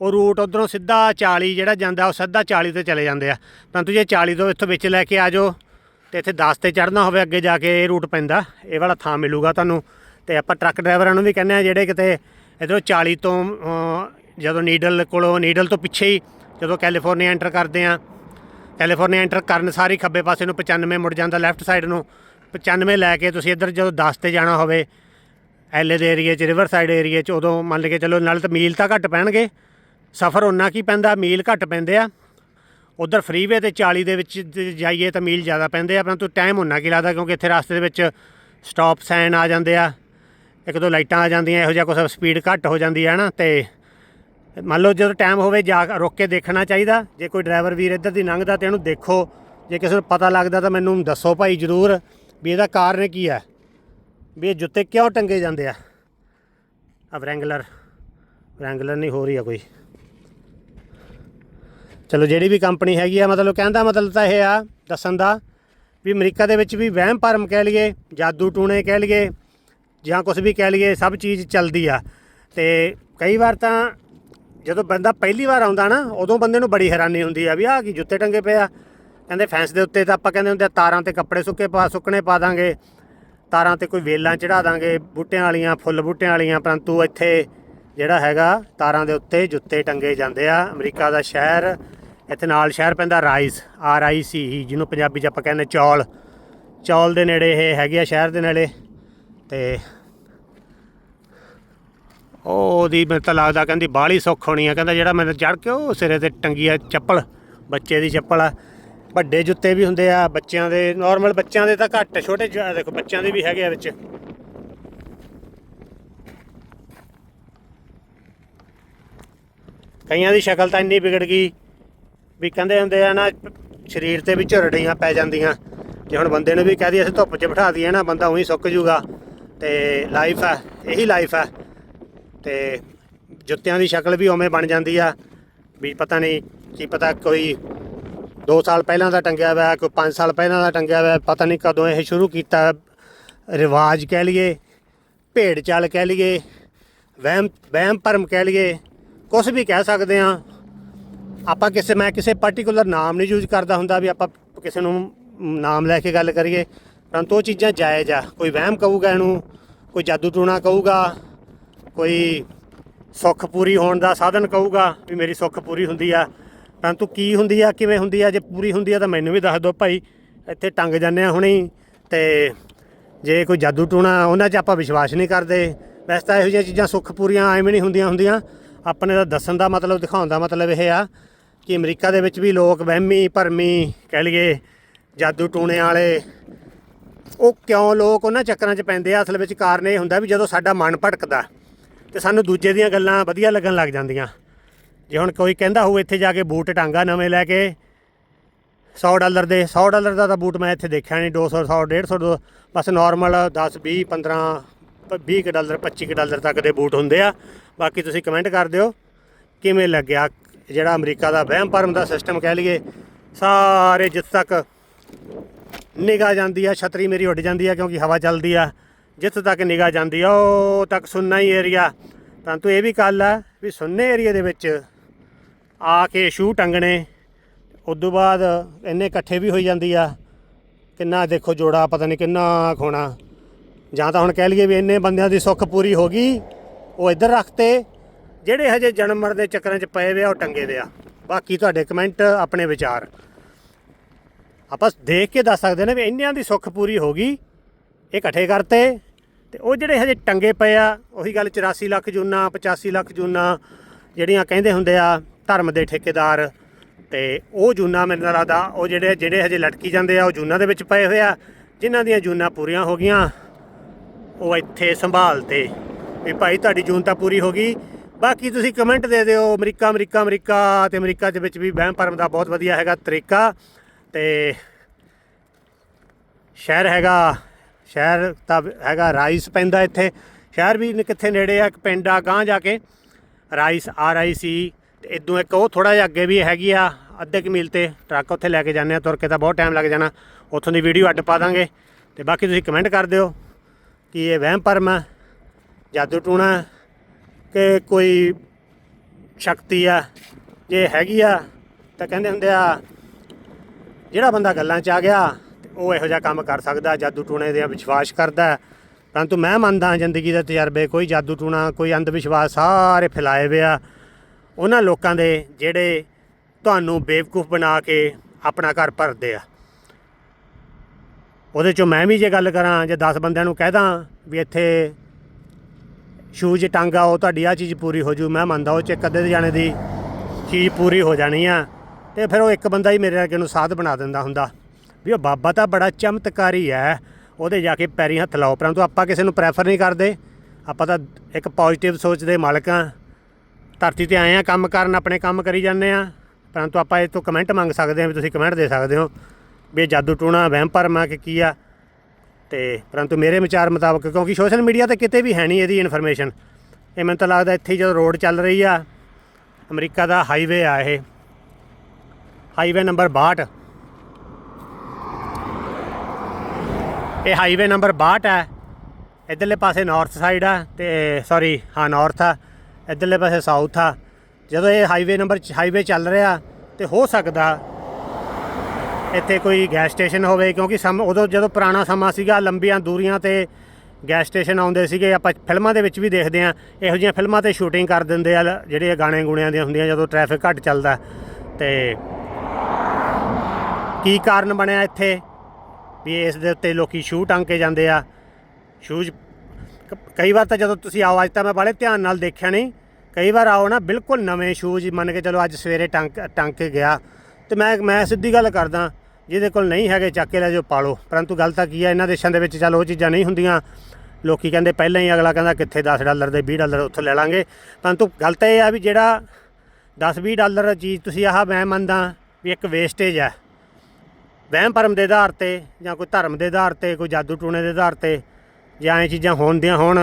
S1: ਉਹ ਰੂਟ ਉਧਰੋਂ ਸਿੱਧਾ 40 ਜਿਹੜਾ ਜਾਂਦਾ, ਉਹ ਸਿੱਧਾ 40 ਤੇ ਚਲੇ ਜਾਂਦੇ ਆ। ਪਰੰਤੂ ਜੇ 40 ਤੋਂ ਇੱਥੋਂ ਵਿੱਚ ਲੈ ਕੇ ਆ ਜਾਓ ਤੇ ਇੱਥੇ 10 ਤੇ ਚੜਨਾ ਹੋਵੇ ਅੱਗੇ ਜਾ ਕੇ ਇਹ ਰੂਟ ਪੈਂਦਾ। ਇਹ ਵਾਲਾ ਥਾਂ ਮਿਲੂਗਾ ਤੁਹਾਨੂੰ। ਤੇ ਆਪਾਂ ਟਰੱਕ ਡਰਾਈਵਰਾਂ ਨੂੰ ਵੀ ਕਹਿੰਦੇ ਆ, ਜਿਹੜੇ ਕਿਤੇ ਇਧਰੋਂ 40 ਤੋਂ ਜਦੋਂ ਨੀਡਲ ਕੋਲੋਂ, ਨੀਡਲ ਤੋਂ ਪਿੱਛੇ ਹੀ ਜਦੋਂ ਕੈਲੀਫੋਰਨੀਆ ਐਂਟਰ ਕਰਦੇ ਆ, ਕੈਲੀਫੋਰਨੀਆ ਐਂਟਰ ਕਰਨ ਸਾਰੀ ਖੱਬੇ ਪਾਸੇ ਨੂੰ 95 ਮੁੜ ਜਾਂਦਾ ਲੈਫਟ ਸਾਈਡ ਨੂੰ। 95 ਲੈ ਕੇ ਤੁਸੀਂ ਇੱਧਰ ਜਦੋਂ 10 ਤੇ ਜਾਣਾ ਹੋਵੇ ਐਲਏ ਦੇ ਏਰੀਏ 'ਚ ਰਿਵਰ ਸਾਈਡ ਏਰੀਏ 'ਚ, ਉਦੋਂ ਮੰਨ ਕੇ ਚੱਲੋ, ਨਾਲ ਤਾਂ ਮੀਲ ਤਾਂ ਘੱਟ ਪੈਣਗੇ। ਸਫ਼ਰ ਉਹਨਾਂ ਕੀ ਪੈਂਦਾ, ਮੀਲ ਘੱਟ ਪੈਂਦੇ ਆ। ਉਧਰ ਫਰੀਵੇ ਤੇ 40 ਦੇ ਵਿੱਚ ਜ- ਜਾਈਏ ਤਾਂ ਮੀਲ ਜ਼ਿਆਦਾ ਪੈਂਦੇ ਆ, ਪਰੰਤੂ ਟਾਈਮ ਉਹਨਾਂ ਕੀ ਲੱਗਦਾ ਕਿਉਂਕਿ ਇੱਥੇ ਰਸਤੇ ਦੇ ਵਿੱਚ ਸਟਾਪ ਸਾਈਨ ਆ ਜਾਂਦੇ ਆ, ਇੱਕ ਦੋ ਲਾਈਟਾਂ ਆ ਜਾਂਦੀਆਂ, ਇਹੋ ਜਿਹਾ ਕੁਛ ਸਪੀਡ ਘੱਟ ਹੋ ਜਾਂਦੀ ਹੈ ਨਾ, ਤੇ ਮੰਨ ਲਓ ਜਦੋਂ ਟਾਈਮ ਹੋਵੇ ਜਾ ਰੁਕ ਕੇ ਦੇਖਣਾ ਚਾਹੀਦਾ, ਜੇ ਕੋਈ ਡਰਾਈਵਰ ਵੀਰ ਇੱਧਰ ਦੀ ਲੰਘਦਾ ਤੇ ਇਹਨੂੰ ਦੇਖੋ, ਜੇ ਕਿਸੇ ਨੂੰ ਪਤਾ ਲੱਗਦਾ ਤਾਂ ਮੈਨੂੰ ਦੱਸੋ ਭਾਈ ਜਰੂਰ ਵੀ ਇਹਦਾ ਕਾਰਨ ਕੀ ਹੈ ਵੀ ਇਹ ਜੁੱਤੇ ਕਿਉਂ ਟੰਗੇ ਜਾਂਦੇ ਆ। ਆ ਰੈਂਗਲਰ ਰੈਂਗਲਰ ਨਹੀਂ ਹੋ ਰਹੀ ਆ ਕੋਈ। ਚਲੋ ਜਿਹੜੀ ਵੀ ਕੰਪਨੀ ਹੈਗੀ ਆ, ਮਤਲਬ ਕਹਿੰਦਾ ਮਤਲਬ ਤਾਂ ਇਹ ਆ ਦੱਸਣ ਦਾ ਵੀ ਅਮਰੀਕਾ ਦੇ ਵਿੱਚ ਵੀ ਵਹਿਮ ਭਰਮ ਕਹਿ ਲਈਏ, ਜਾਦੂ ਟੂਣੇ ਕਹਿ ਲਈਏ ਜਾਂ ਕੁਝ ਵੀ ਕਹਿ ਲਈਏ, ਸਭ ਚੀਜ਼ ਚੱਲਦੀ ਆ। ਤੇ ਕਈ ਵਾਰ ਤਾਂ ਜਦੋਂ ਬੰਦਾ ਪਹਿਲੀ ਵਾਰ ਆਉਂਦਾ ਨਾ, ਉਦੋਂ ਬੰਦੇ ਨੂੰ ਬੜੀ ਹੈਰਾਨੀ ਹੁੰਦੀ ਆ ਵੀ ਆਹ ਕੀ ਜੁੱਤੇ ਟੰਗੇ ਪਏ ਆ। ਕਹਿੰਦੇ ਫੈਂਸ ਦੇ ਉੱਤੇ ਤਾਂ ਆਪਾਂ ਕਹਿੰਦੇ ਹੁੰਦੇ ਆ, ਤਾਰਾਂ ਤੇ ਕੱਪੜੇ ਸੁੱਕੇ ਪਾ, ਸੁੱਕਣੇ ਪਾ ਦਾਂਗੇ। ਤਾਰਾਂ ਤੇ ਕੋਈ ਵੇਲਾਂ ਚੜਾ ਦਾਂਗੇ, ਬੂਟਿਆਂ ਵਾਲੀਆਂ, ਫੁੱਲ ਬੂਟਿਆਂ ਵਾਲੀਆਂ, ਪਰੰਤੂ ਇੱਥੇ ਜਿਹੜਾ ਹੈਗਾ, ਤਾਰਾਂ ਦੇ ਉੱਤੇ ਜੁੱਤੇ ਟੰਗੇ ਜਾਂਦੇ ਆ। ਅਮਰੀਕਾ ਦਾ ਸ਼ਹਿਰ ਇੱਥੇ ਨਾਲ ਸ਼ਹਿਰ ਪੈਂਦਾ ਰਾਈਸ, ਆਰ ਆਈ ਸੀ ਜਿਹਨੂੰ ਪੰਜਾਬੀ 'ਚ ਆਪਾਂ ਕਹਿੰਦੇ ਚੌਲ। ਚੌਲ ਦੇ ਨੇੜੇ ਇਹ ਹੈਗੇ ਆ ਸ਼ਹਿਰ ਦੇ ਨੇੜੇ, ਤੇ ਉਹਦੀ ਮੈਨੂੰ ਤਾਂ ਲੱਗਦਾ ਕਹਿੰਦੀ ਬਾਹਲੀ ਸੁੱਖ ਹੋਣੀ ਆ, ਕਹਿੰਦਾ ਜਿਹੜਾ ਮੈਨੂੰ ਚੜ ਕੇ ਉਹ ਸਿਰੇ ਤੇ ਟੰਗੀ ਆ ਚੱਪਲ, ਬੱਚੇ ਦੀ ਚੱਪਲ ਆ। ਵੱਡੇ ਜੁੱਤੇ ਵੀ ਹੁੰਦੇ ਆ, ਬੱਚਿਆਂ ਦੇ ਨਾਰਮਲ ਬੱਚਿਆਂ ਦੇ ਤਾਂ ਘੱਟ, ਛੋਟੇ ਦੇਖੋ, ਬੱਚਿਆਂ ਦੇ ਵੀ ਹੈਗੇ ਆ ਵਿੱਚ। ਕਈਆਂ ਦੀ ਸ਼ਕਲ ਤਾਂ ਇੰਨੀ ਵਿਗੜ ਗਈ ਵੀ ਕਹਿੰਦੇ ਹੁੰਦੇ ਆ ਨਾ, ਸਰੀਰ ਤੇ ਵੀ ਝੁਰੜੀਆਂ ਪੈ ਜਾਂਦੀਆਂ। ਜੇ ਹੁਣ ਬੰਦੇ ਨੂੰ ਵੀ ਕਹਿ ਦਈਏ ਅਸੀਂ ਧੁੱਪ 'ਚ ਬਿਠਾ ਦਈਏ ਨਾ, ਬੰਦਾ ਉਹੀ ਸੁੱਕ ਜੂਗਾ। ਤੇ ਲਾਈਫ ਆ, ਇਹੀ ਲਾਈਫ ਆ। ਤੇ ਜੁੱਤਿਆਂ ਦੀ ਸ਼ਕਲ ਵੀ ਉਵੇਂ ਬਣ ਜਾਂਦੀ ਆ। ਵੀ ਪਤਾ ਨਹੀਂ ਕੀ ਪਤਾ ਕੋਈ 2 ਸਾਲ ਪਹਿਲਾਂ ਦਾ ਟੰਗਿਆ ਹੋਇਆ, ਕੋਈ 5 ਸਾਲ ਪਹਿਲਾਂ ਦਾ ਟੰਗਿਆ ਹੋਇਆ, ਪਤਾ ਨਹੀਂ ਕਦੋਂ ਇਹ ਸ਼ੁਰੂ ਕੀਤਾ। ਰਿਵਾਜ ਕਹਿ ਲਈਏ ਭੇਡ ਚਾਲ ਕਹਿ ਲਈਏ, ਵਹਿਮ ਵਹਿਮ ਭਰਮ ਕਹਿ ਲਈਏ ਕੁਝ ਵੀ ਕਹਿ ਸਕਦੇ ਆ ਆਪਾਂ ਕਿਸੇ, ਮੈਂ ਕਿਸੇ ਪਾਰਟਿਕੂਲਰ ਨਾਮ ਨਹੀਂ ਯੂਜ਼ ਕਰਦਾ ਹੁੰਦਾ ਵੀ ਆਪਾਂ ਕਿਸੇ ਨੂੰ ਨਾਮ ਲੈ ਕੇ ਗੱਲ ਕਰੀਏ। ਪਰੰਤੂ ਉਹ ਚੀਜ਼ਾਂ ਜਾਇਜ਼ ਆ। ਕੋਈ ਵਹਿਮ ਕਹੂਗਾ ਇਹਨੂੰ, ਕੋਈ ਜਾਦੂ ਟੂਣਾ ਕਹੂਗਾ, ਕੋਈ ਸੁੱਖ ਪੂਰੀ ਹੋਣ ਦਾ ਸਾਧਨ ਕਹੂਗਾ ਵੀ ਮੇਰੀ ਸੁੱਖ ਪੂਰੀ ਹੁੰਦੀ ਆ। ਪਰੰਤੂ ਕੀ ਹੁੰਦੀ ਆ, ਕਿਵੇਂ ਹੁੰਦੀ ਆ, ਜੇ ਪੂਰੀ ਹੁੰਦੀ ਆ ਤਾਂ ਮੈਨੂੰ ਵੀ ਦੱਸ ਦਿਓ ਭਾਈ। ਇੱਥੇ ਟੰਗ ਜਾਂਦੇ ਆ ਹੁਣੀ ਤੇ ਜੇ ਕੋਈ ਜਾਦੂ ਟੂਣਾ, ਉਹਨਾਂ 'ਚ ਆਪਾਂ ਵਿਸ਼ਵਾਸ ਨਹੀਂ ਕਰਦੇ। ਵੈਸੇ ਤਾਂ ਇਹੋ ਜਿਹੀਆਂ ਚੀਜ਼ਾਂ ਸੁੱਖ ਪੂਰੀਆਂ ਐਵੇਂ ਨਹੀਂ ਹੁੰਦੀਆਂ ਹੁੰਦੀਆਂ। ਆਪਣੇ ਦਾ ਦੱਸਣ ਦਾ ਮਤਲਬ, ਦਿਖਾਉਣ ਦਾ ਮਤਲਬ ਇਹ ਆ ਕਿ ਅਮਰੀਕਾ ਦੇ ਵਿੱਚ ਵੀ ਲੋਕ ਵਹਿਮੀ, ਭਰਮੀ ਕਹਿ ਲਈਏ, ਜਾਦੂ ਟੂਣੇ ਵਾਲੇ, ਉਹ ਕਿਉਂ ਲੋਕ ਉਹਨਾਂ ਚੱਕਰਾਂ 'ਚ ਪੈਂਦੇ ਆ? ਅਸਲ ਵਿੱਚ ਕਾਰਨ ਇਹ ਹੁੰਦਾ ਵੀ ਜਦੋਂ ਸਾਡਾ ਮਨ ਭਟਕਦਾ ਤੇ ਸਾਨੂੰ ਦੂਜੇ ਦੀਆਂ ਗੱਲਾਂ ਵਧੀਆ ਲੱਗਣ ਲੱਗ ਜਾਂਦੀਆਂ। ਜੇ ਹੁਣ ਕੋਈ ਕਹਿੰਦਾ ਹੋਊ ਇੱਥੇ ਜਾ ਕੇ ਬੂਟ ਟਾਂਗਾ ਨਵੇਂ ਲੈ ਕੇ 100 ਡਾਲਰ ਦੇ 100 ਡਾਲਰ ਦਾ ਤਾਂ ਬੂਟ ਮੈਂ ਇੱਥੇ ਦੇਖਿਆ ਨਹੀਂ 200 100 150 ਦੋ, ਬਸ ਨਾਰਮਲ 10 20 15 20 ਕੁ ਡਾਲਰ 25 ਕੁ ਡਾਲਰ ਤੱਕ ਦੇ ਬੂਟ ਹੁੰਦੇ ਆ। ਬਾਕੀ ਤੁਸੀਂ ਕਮੈਂਟ ਕਰ ਦਿਓ, ਕਿਵੇਂ ਲੱਗਿਆ ਜਿਹੜਾ ਅਮਰੀਕਾ ਦਾ ਵਹਿਮ ਭਰਮ ਦਾ ਸਿਸਟਮ ਕਹਿ ਲਈਏ, ਸਾਰੇ ਜਿੱਥੇ ਤੱਕ ਨਿਗਾਹ ਜਾਂਦੀ ਆ, ਛਤਰੀ ਮੇਰੀ ਉੱਡ ਜਾਂਦੀ ਆ ਕਿਉਂਕਿ ਹਵਾ ਚੱਲਦੀ ਆ। ਜਿੱਥੇ ਤੱਕ ਨਿਗਾਹ ਜਾਂਦੀ ਆ, ਉਹ ਤੱਕ ਸੁੰਨਾ ਹੀ ਏਰੀਆ ਪਰੰਤੂ ਇਹ ਵੀ ਗੱਲ ਆ ਵੀ ਸੁੰਨੇ ਏਰੀਆ ਦੇ ਵਿੱਚ ਆ ਕੇ ਸ਼ੂ ਟੰਗਣੇ, ਉਦੋਂ ਬਾਅਦ ਇੰਨੇ ਇਕੱਠੇ ਵੀ ਹੋਈ ਜਾਂਦੀ ਆ, ਕਿੰਨਾ ਦੇਖੋ ਜੋੜਾ ਪਤਾ ਨਹੀਂ ਕਿੰਨਾ ਖੋਣਾ। ਜਾਂ ਤਾਂ ਹੁਣ ਕਹਿ ਲਈਏ ਵੀ ਇੰਨੇ ਬੰਦਿਆਂ ਦੀ ਸੁੱਖ ਪੂਰੀ ਹੋ ਗਈ, ਉਹ ਇੱਧਰ ਰੱਖਤੇ ਜਿਹੜੇ ਹਜੇ ਜਨਮ ਮਰਨ ਦੇ ਚੱਕਰਾਂ 'ਚ ਪਏ ਵੇ ਆ, ਉਹ ਟੰਗੇ ਦੇ ਆ। ਬਾਕੀ ਤੁਹਾਡੇ ਕਮੈਂਟ ਆਪਣੇ ਵਿਚਾਰ। ਆਪਾਂ ਦੇਖ ਕੇ ਦੱਸ ਸਕਦੇ ਨੇ ਵੀ ਇੰਨਿਆਂ ਦੀ ਸੁੱਖ ਪੂਰੀ ਹੋ ਗਈ, ਇਹ ਇਕੱਠੇ ਕਰਤੇ, ਤੇ ਉਹ ਜਿਹੜੇ ਹਜੇ ਟੰਗੇ ਪਏ ਆ, ਉਹੀ ਗੱਲ 84 ਲੱਖ ਜੂਨਾ 85 ਲੱਖ ਜੂਨਾ, ਜਿਹੜੀਆਂ ਕਹਿੰਦੇ ਹੁੰਦੇ ਆ, ਧਰਮ ਦੇ ਠੇਕੇਦਾਰ, ਤੇ ਉਹ ਜੂਨਾ ਮੈਨੂੰ ਲੱਗਦਾ ਉਹ ਜਿਹੜੇ ਜਿਹੜੇ ਹਜੇ ਲਟਕੀ ਜਾਂਦੇ ਆ, ਉਹ ਜੂਨਾ ਦੇ ਵਿੱਚ ਪਏ ਹੋਏ ਆ, ਜਿਨ੍ਹਾਂ ਦੀਆਂ ਜੂਨਾ ਪੂਰੀਆਂ ਹੋ ਗਈਆਂ, ਉਹ ਇੱਥੇ ਸੰਭਾਲਤੇ। ਵੀ ਭਾਈ, ਤੁਹਾਡੀ ਜੂਨ ਤਾਂ ਪੂਰੀ ਹੋ ਗਈ ਬਾਕੀ ਤੁਸੀਂ ਕਮੈਂਟ ਦੇ ਦਿਓ, ਅਮਰੀਕਾ ਅਮਰੀਕਾ ਅਮਰੀਕਾ ਤੇ ਅਮਰੀਕਾ ਦੇ ਵਿੱਚ ਵੀ ਵਹਿਮ ਭਰਮ ਦਾ ਬਹੁਤ ਵਧੀਆ ਹੈਗਾ ਤਰੀਕਾ ਤੇ ਸ਼ਹਿਰ ਹੈਗਾ, ਸ਼ਹਿਰ ਤਾਂ ਹੈਗਾ ਰਾਈਸ ਪੈਂਦਾ ਇੱਥੇ, ਸ਼ਹਿਰ ਵੀ ਕਿੱਥੇ ਨੇੜੇ ਆ, ਇੱਕ ਪਿੰਡ ਆ ਗਾਂ ਜਾ ਕੇ, ਰਾਈਸ ਆਰ ਆਈ ਸੀ ਤੇ ਇਦੋਂ ਇੱਕ ਉਹ ਥੋੜਾ ਜਿਹਾ ਅੱਗੇ ਵੀ ਹੈਗੀ ਆ, ਅੱਧੇ ਕੁ ਮੀਲ ਤੇ ਟਰੱਕ ਉੱਥੇ ਲੈ ਕੇ ਜਾਂਦੇ ਆ, ਤੁਰ ਕੇ ਤਾਂ ਬਹੁਤ ਟਾਈਮ ਲੱਗ ਜਾਣਾ, ਉੱਥੋਂ ਦੀ ਵੀਡੀਓ ਅੱਡ ਪਾ ਦਾਂਗੇ ਤੇ ਬਾਕੀ ਤੁਸੀਂ ਕਮੈਂਟ ਕਰ ਦਿਓ ਕਿ ਇਹ ਵਹਿਮ ਭਰਮ ਹੈ ਜਾਦੂ ਟੂਣਾ ਕਿ ਕੋਈ ਸ਼ਕਤੀ ਆ, ਜੇ ਹੈਗੀ ਆ, ਤਾਂ ਕਹਿੰਦੇ ਹੁੰਦੇ ਆ, ਜਿਹੜਾ ਬੰਦਾ ਗੱਲਾਂ 'ਚ ਆ ਗਿਆ ਤੇ ਉਹ ਇਹੋ ਜਿਹਾ ਕੰਮ ਕਰ ਸਕਦਾ, ਜਾਦੂ ਟੂਣੇ ਦੇ ਵਿਸ਼ਵਾਸ ਕਰਦਾ ਪਰੰਤੂ ਮੈਂ ਮੰਨਦਾ ਜ਼ਿੰਦਗੀ ਦੇ ਤਜਰਬੇ, ਕੋਈ ਜਾਦੂ ਟੂਣਾ, ਕੋਈ ਅੰਧ ਵਿਸ਼ਵਾਸ ਸਾਰੇ ਫੈਲਾਏ ਹੋਏ ਆ। ਉਹਨਾਂ ਲੋਕਾਂ ਦੇ ਜਿਹੜੇ ਤੁਹਾਨੂੰ ਬੇਵਕੂਫ ਬਣਾ ਕੇ ਆਪਣਾ ਘਰ ਭਰਦੇ ਆ। ਉਹਦੇ ਚੋਂ ਮੈਂ ਵੀ ਜੇ ਗੱਲ ਕਰਾਂ, ਜੇ 10 ਬੰਦਿਆਂ ਨੂੰ ਕਹਿ ਦਾਂ ਵੀ ਇੱਥੇ ਸ਼ੂਜ਼ ਟਾਂਗਾ ਉਹ ਤੁਹਾਡੀ ਆ ਚੀਜ਼ ਪੂਰੀ ਹੋ ਜੂ, ਮੈਂ ਮੰਨਦਾ ਉਹ ਚ ਇੱਕ ਅੱਧੇ ਦੇ ਜਾਣੇ ਦੀ ਚੀਜ਼ ਪੂਰੀ ਹੋ ਜਾਣੀ ਆ। ਤੇ ਫਿਰ ਉਹ ਇੱਕ ਬੰਦਾ ਹੀ ਮੇਰੇ ਅੱਗੇ ਨੂੰ ਸਾਧ ਬਣਾ ਦਿੰਦਾ ਹੁੰਦਾ। ਵੀ ਉਹ ਬਾਬਾ ਤਾਂ ਬੜਾ ਚਮਤਕਾਰੀ ਹੈ ਉਹਦੇ ਜਾ ਕੇ ਪੈਰੀ ਹੱਥ ਲਾਓ, ਪਰੰਤੂ ਆਪਾਂ ਕਿਸੇ ਨੂੰ ਪ੍ਰੈਫਰ ਨਹੀਂ ਕਰਦੇ। ਆਪਾਂ ਤਾਂ ਇੱਕ ਪੋਜ਼ਿਟਿਵ ਸੋਚ ਦੇ ਮਾਲਕ ਆ। ਧਰਤੀ ਤੇ ਆਏ ਆ, ਕੰਮ ਕਰਨ, ਆਪਣੇ ਕੰਮ ਕਰੀ ਜਾਂਦੇ ਆ। ਪਰੰਤੂ ਆਪਾਂ ਇਹ ਤੋਂ ਕਮੈਂਟ ਮੰਗ ਸਕਦੇ ਆ ਵੀ ਤੁਸੀਂ ਕਮੈਂਟ ਦੇ ਸਕਦੇ ਹੋ। ਵੀ ਇਹ ਜਾਦੂ ਟੂਣਾ, ਵਹਿਮ ਭਰਮ ਆ ਕਿ ਕੀ ਆ। ਤੇ ਪਰੰਤੂ ਮੇਰੇ ਵਿਚਾਰ ਮੁਤਾਬਕ, ਕਿਉਂਕਿ ਸੋਸ਼ਲ ਮੀਡੀਆ ਤੇ ਕਿਤੇ ਵੀ ਹੈ ਨਹੀਂ ਇਹਦੀ ਇਨਫੋਰਮੇਸ਼ਨ ਇਹ ਮੈਨੂੰ ਤਾਂ ਲੱਗਦਾ ਇੱਥੇ ਜਦੋਂ ਰੋਡ ਚੱਲ ਰਹੀ ਆ, ਅਮਰੀਕਾ ਦਾ ਹਾਈਵੇ ਆ ਇਹ। ਹਾਈਵੇ ਨੰਬਰ 62 ਇਹ ਹਾਈਵੇ ਨੰਬਰ 62 ਹੈ ਇਧਰਲੇ ਪਾਸੇ ਨਾਰਥ ਸਾਈਡ ਆ ਤੇ ਸੌਰੀ ਹਾਂ ਨਾਰਥ ਆ। ਇਧਰਲੇ ਪਾਸੇ ਸਾਊਥ ਆ। ਜਦੋਂ ਇਹ ਹਾਈਵੇ ਨੰਬਰ ਹਾਈਵੇ ਚੱਲ ਰਿਹਾ ਤੇ ਹੋ ਸਕਦਾ ਇੱਥੇ ਕੋਈ ਗੈਸ ਸਟੇਸ਼ਨ ਹੋਵੇ, ਕਿਉਂਕਿ ਸਮ, ਉਦੋਂ ਜਦੋਂ ਪੁਰਾਣਾ ਸਮਾਂ ਸੀਗਾ, ਲੰਬੀਆਂ ਦੂਰੀਆਂ ਤੇ ਗੈਸ ਸਟੇਸ਼ਨ ਆਉਂਦੇ ਸੀਗੇ, ਆਪਾਂ ਫਿਲਮਾਂ ਦੇ ਵਿੱਚ ਵੀ ਦੇਖਦੇ ਆ ਇਹੋ ਜਿਹੀਆਂ ਫਿਲਮਾਂ ਤੇ ਸ਼ੂਟਿੰਗ ਕਰ ਦਿੰਦੇ ਆ ਜਿਹੜੇ ਗਾਣੇ ਗੁਣਿਆਂ ਦੀਆਂ ਹੁੰਦੀਆਂ, ਜਦੋਂ ਟ੍ਰੈਫਿਕ ਘੱਟ ਚੱਲਦਾ। ਤੇ ਕੀ ਕਾਰਨ ਬਣਿਆ ਇੱਥੇ? ਵੀ ਇਸ ਦੇ ਉੱਤੇ ਲੋਕੀ ਸ਼ੂ ਟੰਗ ਕੇ ਜਾਂਦੇ ਆ। ਸ਼ੂਜ਼ ਕ- ਕਈ ਵਾਰ ਤਾਂ ਜਦੋਂ ਤੁਸੀਂ ਆਓ, ਅੱਜ ਤਾਂ ਮੈਂ ਬੜੇ ਧਿਆਨ ਨਾਲ ਦੇਖਿਆ ਨਹੀਂ। ਕਈ ਵਾਰ ਆਓ ਨਾ, ਬਿਲਕੁਲ ਨਵੇਂ ਸ਼ੂਜ਼ ਮੰਨ ਕੇ ਚਲੋ ਅੱਜ ਸਵੇਰੇ ਟੰਕ, ਟੰਗ ਕੇ ਗਿਆ। ਤੇ ਮੈਂ ਮੈਂ ਸਿੱਧੀ ਗੱਲ ਕਰਦਾ ਜਿਹਦੇ ਕੋਲ ਨਹੀਂ ਹੈਗੇ, ਚੱਕ ਕੇ ਲੈ ਜਾਓ, ਪਾਲੋ। ਪਰੰਤੂ ਗੱਲ ਤਾਂ ਕੀ ਹੈ ਇਹਨਾਂ ਦੇਸ਼ਾਂ ਦੇ ਵਿੱਚ ਚੱਲ ਉਹ ਚੀਜ਼ਾਂ ਨਹੀਂ ਹੁੰਦੀਆਂ। ਲੋਕੀ ਕਹਿੰਦੇ ਪਹਿਲਾਂ ਹੀ ਅਗਲਾ ਕਹਿੰਦਾ ਕਿੱਥੇ 10 ਡਾਲਰ ਦੇ 20 ਡਾਲਰ ਉੱਥੋਂ ਲੈ ਲਾਂਗੇ। ਪਰੰਤੂ ਗੱਲ ਤਾਂ ਇਹ ਆ ਵੀ ਜਿਹੜਾ 10-20 ਡਾਲਰ ਚੀਜ਼ ਤੁਸੀਂ ਆਹ ਮੈਂ ਮੰਨਦਾ ਵੀ ਇੱਕ ਵੇਸਟੇਜ ਹੈ ਵਹਿਮ ਭਰਮ ਦੇ ਆਧਾਰ ਤੇ ਜਾਂ ਕੋਈ ਧਰਮ ਦੇ ਆਧਾਰ ਤੇ, ਕੋਈ ਜਾਦੂ ਟੂਣੇ ਦੇ ਆਧਾਰ ਤੇ ਜਾਂ ਇਹ ਚੀਜ਼ਾਂ ਹੋਣ ਦੀਆਂ ਹੋਣ,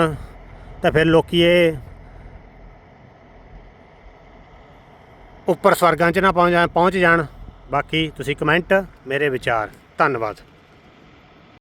S1: ਤਾਂ ਫਿਰ ਲੋਕੀ ਇਹ ਉੱਪਰ ਸਵਰਗਾਂ 'ਚ ਨਾ ਪਹੁੰਚ ਜਾਣ ਪਹੁੰਚ ਜਾਣ। ਬਾਕੀ ਤੁਸੀਂ ਕਮੈਂਟ ਮੇਰੇ ਵਿਚਾਰ। ਧੰਨਵਾਦ।